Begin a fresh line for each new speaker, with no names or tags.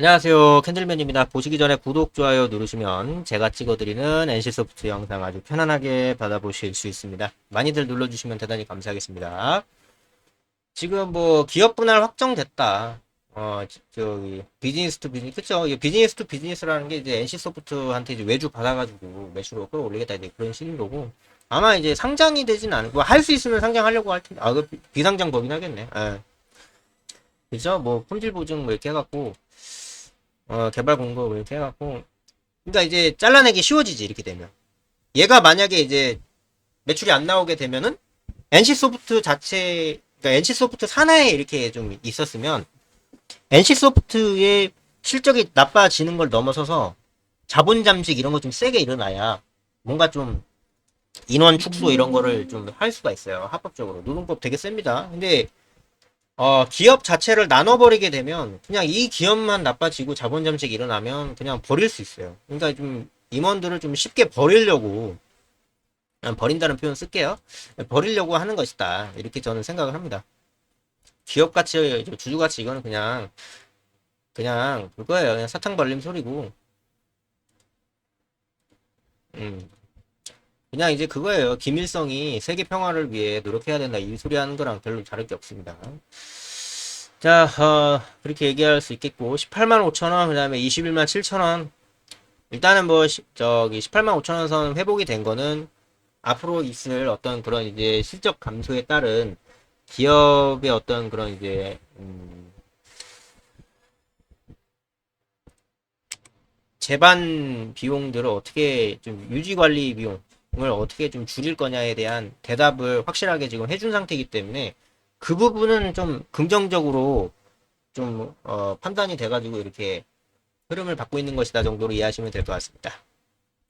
안녕하세요. 캔들맨입니다. 보시기 전에 구독, 좋아요 누르시면 제가 찍어드리는 NC소프트 영상 아주 편안하게 받아보실 수 있습니다. 많이들 눌러주시면 대단히 감사하겠습니다. 지금 뭐 기업 분할 확정됐다. 어, 저- 저기 비즈니스 투 비즈니스 그쵸? 이 비즈니스 투 비즈니스라는 게 이제 NC소프트한테 이제 외주 받아가지고 매출을 끌어올리겠다 이제 그런 식인 거고 아마 이제 상장이 되진 않고 할 수 있으면 상장하려고 할 텐데 아그 비상장 법인 하겠네. 예. 그죠? 뭐 품질 보증 뭐 이렇게 해갖고 어, 개발 공급 뭐 이렇게 해갖고. 그러니까 이제 잘라내기 쉬워지지 이렇게 되면. 얘가 만약에 이제 매출이 안 나오게 되면은 NC 소프트 자체 그러니까 NC 소프트 산하에 이렇게 좀 있었으면 NC 소프트의 실적이 나빠지는 걸 넘어서서 자본 잠식 이런 거 좀 세게 일어나야 뭔가 좀 인원 축소 이런 거를 좀 할 수가 있어요 합법적으로. 노동법 되게 셉니다. 근데 어, 기업 자체를 나눠버리게 되면 그냥 이 기업만 나빠지고 자본 잠식이 일어나면 그냥 버릴 수 있어요. 그러니까 좀 임원들을 좀 쉽게 버리려고 그냥 버린다는 표현 쓸게요. 버리려고 하는 것이다. 이렇게 저는 생각을 합니다. 기업 가치, 주주 가치 이거는 그냥 그냥 그거예요. 그냥 사탕 발림 소리고. 음. 그냥 이제 그거예요. 김일성이 세계 평화를 위해 노력해야 된다. 이 소리 하는 거랑 별로 다를 게 없습니다. 자, 어, 그렇게 얘기할 수 있겠고, 18만 5천 원, 그 다음에 21만 7천 원. 일단은 뭐, 시- 저기, 18만 5천 원 선 회복이 된 거는 앞으로 있을 어떤 그런 이제 실적 감소에 따른 기업의 어떤 그런 이제, 음, 재반 비용들을 어떻게 좀 유지 관리 비용 을 어떻게 좀 줄일 거냐에 대한 대답을 확실하게 지금 해준 상태이기 때문에 그 부분은 좀 긍정적으로 좀 어, 판단이 돼가지고 이렇게 흐름을 받고 있는 것이다 정도로 이해하시면 될 것 같습니다.